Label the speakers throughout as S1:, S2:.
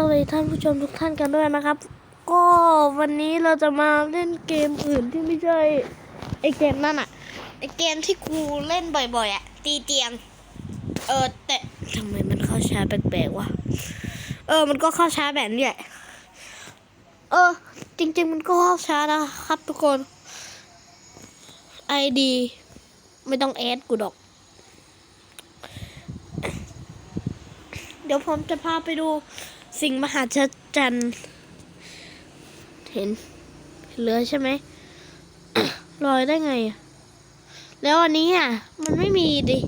S1: สวัสดีท่านผู้ชมทุกท่านกันด้วยนะครับ ก็วันนี้เราจะมาเล่นเกมอื่นที่ไม่ใช่ไอเกมนั่นอะไอเกมที่กูเล่นบ่อยๆอะตีเตียง เออแต่ทำไมมันเข้าช้าแปลกๆวะเออ มันก็เข้าช้าแบบนี้แหละเออ จริง ๆ มันก็เข้าช้านะครับทุกคนไอดีไม่ต้องแอดกูดอก เดี๋ยวผมจะพาไปดู สิ่งมหัศจรรย์เห็นเห็นเลยใช่ไหมลอยได้ไงอะแล้วอันนี้อะ มันไม่มีดิ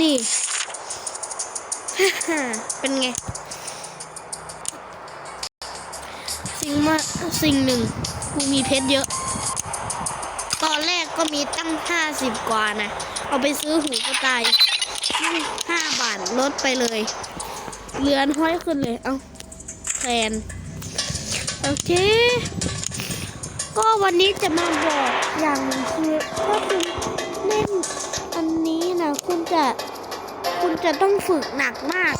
S1: นี่ เป็นไง สิ่งมาสิ่งหนึ่งกูมีเพชรเยอะ ก็มีตั้งห้าสิบกว่านะ เอาไปซื้อหูกระต่ายห้าบาทลดไปเลย เรือนห้อยขึ้นเลย เอาแทนโอเค ก็วันนี้จะมาบอกอย่างหนึ่งคือถ้าคุณเล่นอันนี้นะคุณจะคุณจะต้องฝึกหนักมาก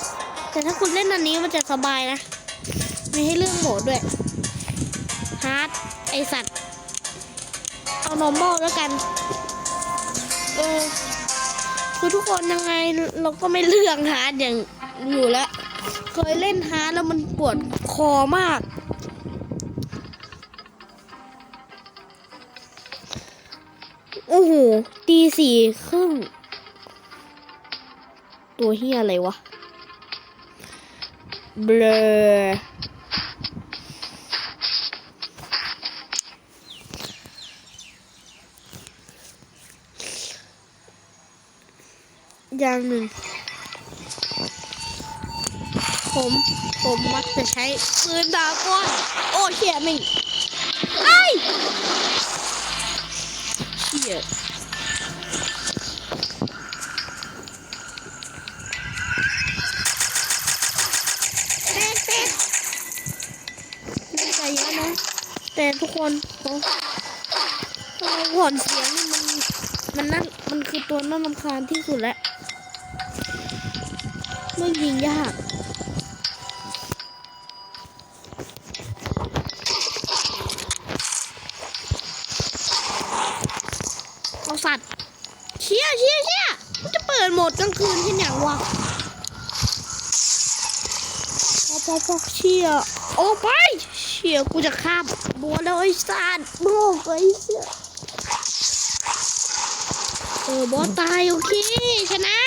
S1: แต่ถ้าคุณเล่นอันนี้มันจะสบายนะ มีให้เรื่องโหมดด้วยฮาร์ดไอสัตว์ เอา normal แล้วกัน เออคือทุกคนยังไงเราก็ไม่เลือกฮาร์ดอย่างอยู่แล้ว เคยเล่นฮาร์ดแล้วมันปวดคอมาก โอ้โหตีสี่ครึ่ง ตัวเฮียอะไรวะ เบลอ อย่างหนึ่ง ผมผมมักจะใช้ปืนดาก้อน โอ้เชี่ยมิงไอ้เชี่ยใจเยอะนะแต่ทุกคนเขาเราหอนเสียงนี่มันมันนั่นมันคือตัวน่ารำคาญที่สุดแล้ว ไม่ยิงยาก เอาสัตว์เชี่ยเชี่ยเชี่ยมันจะเปิดโหมดกลางคืนที่ไหนวะพอพอพอเชี่ยโอ้ไปเชี่ยกูจะข้ามบัวแล้วไอ้สัตว์โบ้ไอ้เชี่ยเออบอสตายโอเคชนะ